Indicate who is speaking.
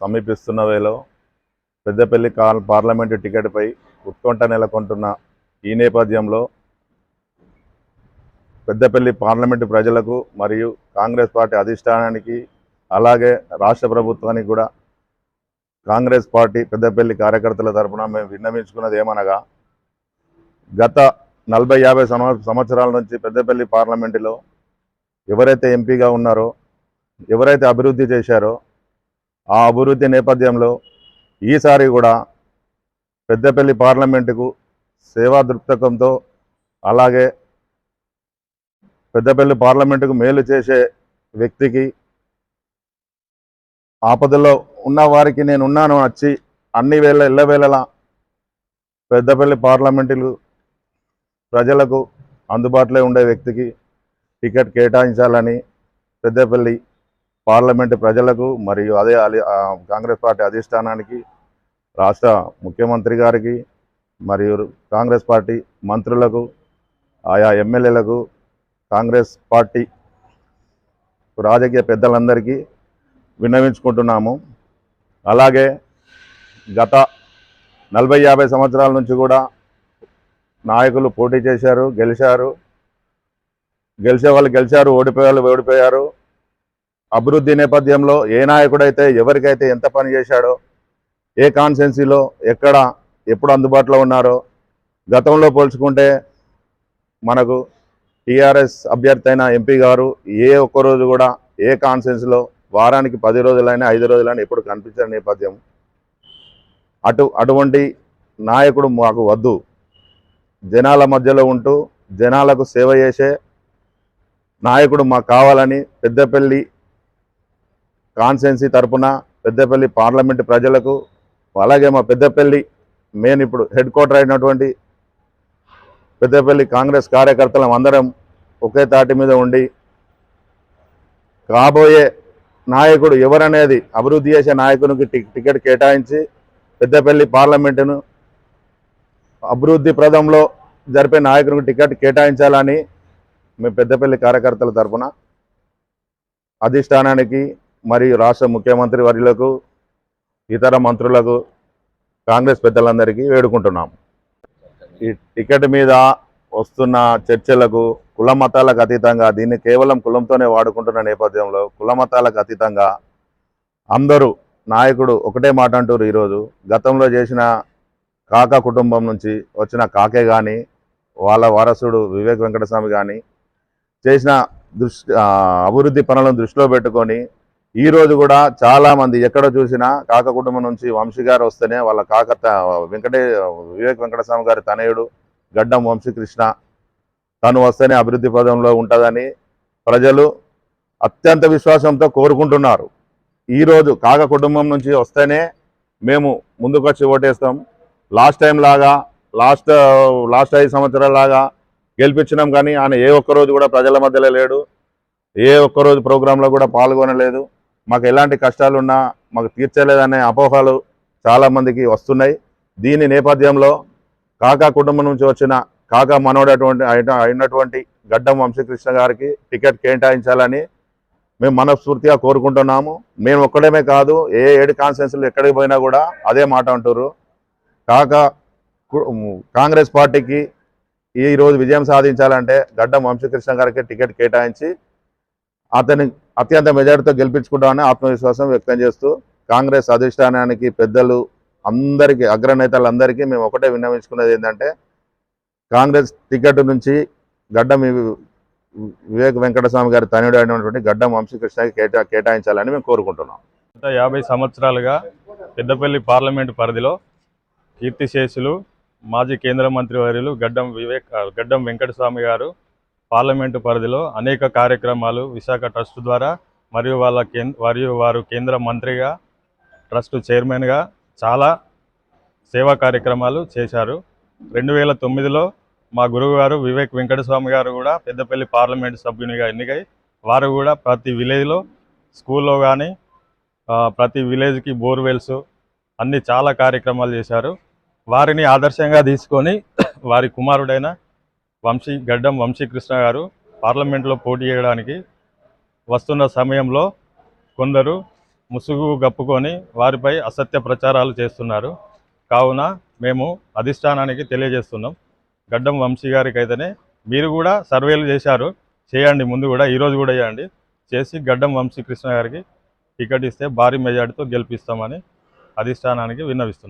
Speaker 1: సమీపిస్తున్న వేలో Peddapalli call parliament టికెట్పై ఉత్కంఠ నెలకొంటున్న ఈ నేపథ్యంలో పెద్దపల్లి పార్లమెంటు ప్రజలకు మరియు కాంగ్రెస్ పార్టీ అధిష్టానానికి అలాగే రాష్ట్ర ప్రభుత్వానికి కూడా కాంగ్రెస్ పార్టీ పెద్దపల్లి కార్యకర్తల తరపున మేము విన్నవించుకున్నది ఏమనగా గత నలభై యాభై సంవత్సరాల నుంచి పెద్దపల్లి పార్లమెంటులో ఎవరైతే ఎంపీగా ఉన్నారో ఎవరైతే అభివృద్ధి చేశారో ఆ అభివృద్ధి నేపథ్యంలో ఈసారి కూడా పెద్దపల్లి పార్లమెంటుకు సేవా దృక్పథంతో అలాగే పెద్దపల్లి పార్లమెంటుకు మేలు చేసే వ్యక్తికి ఆపదలో ఉన్న వారికి నేను ఉన్నాను వచ్చి అన్ని వేళ ఎల్లవేళలా పెద్దపల్లి పార్లమెంటులు ప్రజలకు అందుబాటులో ఉండే వ్యక్తికి టికెట్ కేటాయించాలని పెద్దపల్లి పార్లమెంటు ప్రజలకు మరియు అదే కాంగ్రెస్ పార్టీ అధిష్టానానికి రాష్ట్ర ముఖ్యమంత్రి గారికి మరియు కాంగ్రెస్ పార్టీ మంత్రులకు ఆయా ఎమ్మెల్యేలకు కాంగ్రెస్ పార్టీ రాజకీయ పెద్దలందరికీ విన్నవించుకుంటున్నాము. అలాగే గత నలభై యాభై సంవత్సరాల నుంచి కూడా నాయకులు పోటీ చేశారు గెలిచారు. గెలిచే వాళ్ళు గెలిచారు ఓడిపోయే వాళ్ళు ఓడిపోయారు. అభివృద్ధి నేపథ్యంలో ఏ నాయకుడైతే ఎవరికైతే ఎంత పని చేశాడో ఏ కాన్సెన్సీలో ఎక్కడ ఎప్పుడు అందుబాటులో ఉన్నారో గతంలో పోల్చుకుంటే మనకు టీఆర్ఎస్ అభ్యర్థి అయిన ఎంపీ గారు ఏ ఒక్క రోజు కూడా ఏ కాన్సెన్స్లో వారానికి పది రోజులైనా ఐదు రోజులైనా ఎప్పుడు కనిపించని నేపథ్యం. అటు అటువంటి నాయకుడు మాకు వద్దు. జనాల మధ్యలో ఉంటూ జనాలకు సేవ చేసే నాయకుడు మాకు కావాలని పెద్దపల్లి కాన్సెన్సీ తరపున పెద్దపల్లి పార్లమెంటు ప్రజలకు అలాగే మా పెద్దపల్లి మెయిన్ ఇప్పుడు హెడ్ క్వార్టర్ అయినటువంటి పెద్దపల్లి కాంగ్రెస్ కార్యకర్తలం అందరం ఒకే తాటి మీద ఉండి కాబోయే నాయకుడు ఎవరనేది అభివృద్ధి చేసే నాయకునికి టి- టికెట్ కేటాయించి పెద్దపల్లి పార్లమెంటును అభివృద్ధి ప్రదంలో జరిపే నాయకునికి టికెట్ కేటాయించాలని మేము పెద్దపల్లి కార్యకర్తల తరపున అధిష్టానానికి మరియు రాష్ట్ర ముఖ్యమంత్రి వర్యులకు ఇతర మంత్రులకు కాంగ్రెస్ పెద్దలందరికీ వేడుకుంటున్నాం ఈ టికెట్ మీద వస్తున్న చర్చలకు కుల మతాలకు అతీతంగా దీన్ని కేవలం కులంతోనే వాడుకుంటున్న నేపథ్యంలో కుల మతాలకు అతీతంగా అందరూ నాయకుడు ఒకటే మాట అంటారు ఈరోజు. గతంలో చేసిన కాకా కుటుంబం నుంచి వచ్చిన కాకే కానీ వాళ్ళ వారసుడు వివేక్ వెంకటస్వామి కానీ చేసిన దృష్టి అభివృద్ధి పనులను దృష్టిలో పెట్టుకొని ఈ రోజు కూడా చాలామంది ఎక్కడ చూసినా కాక కుటుంబం నుంచి వంశీ గారు వస్తేనే వాళ్ళ కాక వెంకటే వివేక్ వెంకటస్వామి గారి తనయుడు గడ్డం వంశీకృష్ణ తను వస్తేనే అభివృద్ధి పదంలో ఉంటుందని ప్రజలు అత్యంత విశ్వాసంతో కోరుకుంటున్నారు. ఈరోజు కాక కుటుంబం నుంచి వస్తేనే మేము ముందుకొచ్చి ఓటేస్తాం. లాస్ట్ టైం లాగా లాస్ట్ లాస్ట్ ఐదు సంవత్సరాల లాగా గెలిపించినాం కానీ ఆయన ఏ ఒక్క రోజు కూడా ప్రజల మధ్యలో లేడు. ఏ ఒక్క రోజు ప్రోగ్రాంలో కూడా పాల్గొనలేదు. మాకు ఎలాంటి కష్టాలున్నా మాకు తీర్చలేదనే అపోహలు చాలామందికి వస్తున్నాయి. దీని నేపథ్యంలో కాకా కుటుంబం నుంచి వచ్చిన కాకా మనోడటువంటి అయిన- అయినటువంటి గడ్డం వంశీకృష్ణ గారికి టికెట్ కేటాయించాలని మేము మనస్ఫూర్తిగా కోరుకుంటున్నాము. మేము ఒక్కడమే కాదు ఏ ఏడు కాన్స్టిట్యూన్సీలు ఎక్కడికి పోయినా కూడా అదే మాట అంటారు కాకా కాంగ్రెస్ పార్టీకి ఈ రోజు విజయం సాధించాలంటే గడ్డం వంశీకృష్ణ గారికి టికెట్ కేటాయించి అతని అత్యంత మెజార్టీతో గెలిపించుకుంటామని ఆత్మవిశ్వాసం వ్యక్తం చేస్తూ కాంగ్రెస్ అధిష్టానానికి పెద్దలు అందరికీ అగ్రనేతలందరికీ మేము ఒకటే విన్నవించుకున్నది ఏంటంటే కాంగ్రెస్ టికెట్ నుంచి గడ్డం వి- వివేక్ వెంకటస్వామి గారి తనయుడు అయినటువంటి గడ్డం వంశీకృష్ణకి కేటా కేటాయించాలని మేము కోరుకుంటున్నాం.
Speaker 2: గత యాభై సంవత్సరాలుగా పెద్దపల్లి పార్లమెంటు పరిధిలో కీర్తిశేషులు మాజీ కేంద్ర మంత్రి వర్యులు గడ్డం వివేక్ గడ్డం వెంకటస్వామి గారు పార్లమెంటు పరిధిలో అనేక కార్యక్రమాలు విశాఖ ట్రస్ట్ ద్వారా మరియు వాళ్ళ కేంద్ర మరియు వారు కేంద్ర మంత్రిగా ట్రస్ట్ చైర్మన్గా చాలా సేవా కార్యక్రమాలు చేశారు. రెండు వేల తొమ్మిదిలో మా గురువు గారు వివేక్ వెంకటస్వామి గారు కూడా పెద్దపల్లి పార్లమెంటు సభ్యునిగా ఎన్నికై వారు కూడా ప్రతి విలేజ్లో స్కూల్లో కానీ ప్రతి విలేజ్కి బోర్వెల్స్ అన్ని చాలా కార్యక్రమాలు చేశారు. వారిని ఆదర్శంగా తీసుకొని వారి కుమారుడైన వంశీ గడ్డం వంశీకృష్ణ గారు పార్లమెంట్లో పోటీ చేయడానికి వస్తున్న సమయంలో కొందరు ముసుగు గప్పుకొని వారిపై అసత్య ప్రచారాలు చేస్తున్నారు. కావున మేము అధిష్టానానికి తెలియజేస్తున్నాం. గడ్డం వంశీ గారికి అయితేనే మీరు కూడా సర్వేలు చేశారు. చేయండి ముందు కూడా ఈరోజు కూడా చేయండి. చేసి గడ్డం వంశీ కృష్ణ గారికి టికెట్ ఇస్తే భారీ మెజార్టీతో గెలిపిస్తామని అధిష్టానానికి విన్నవిస్తున్నాం.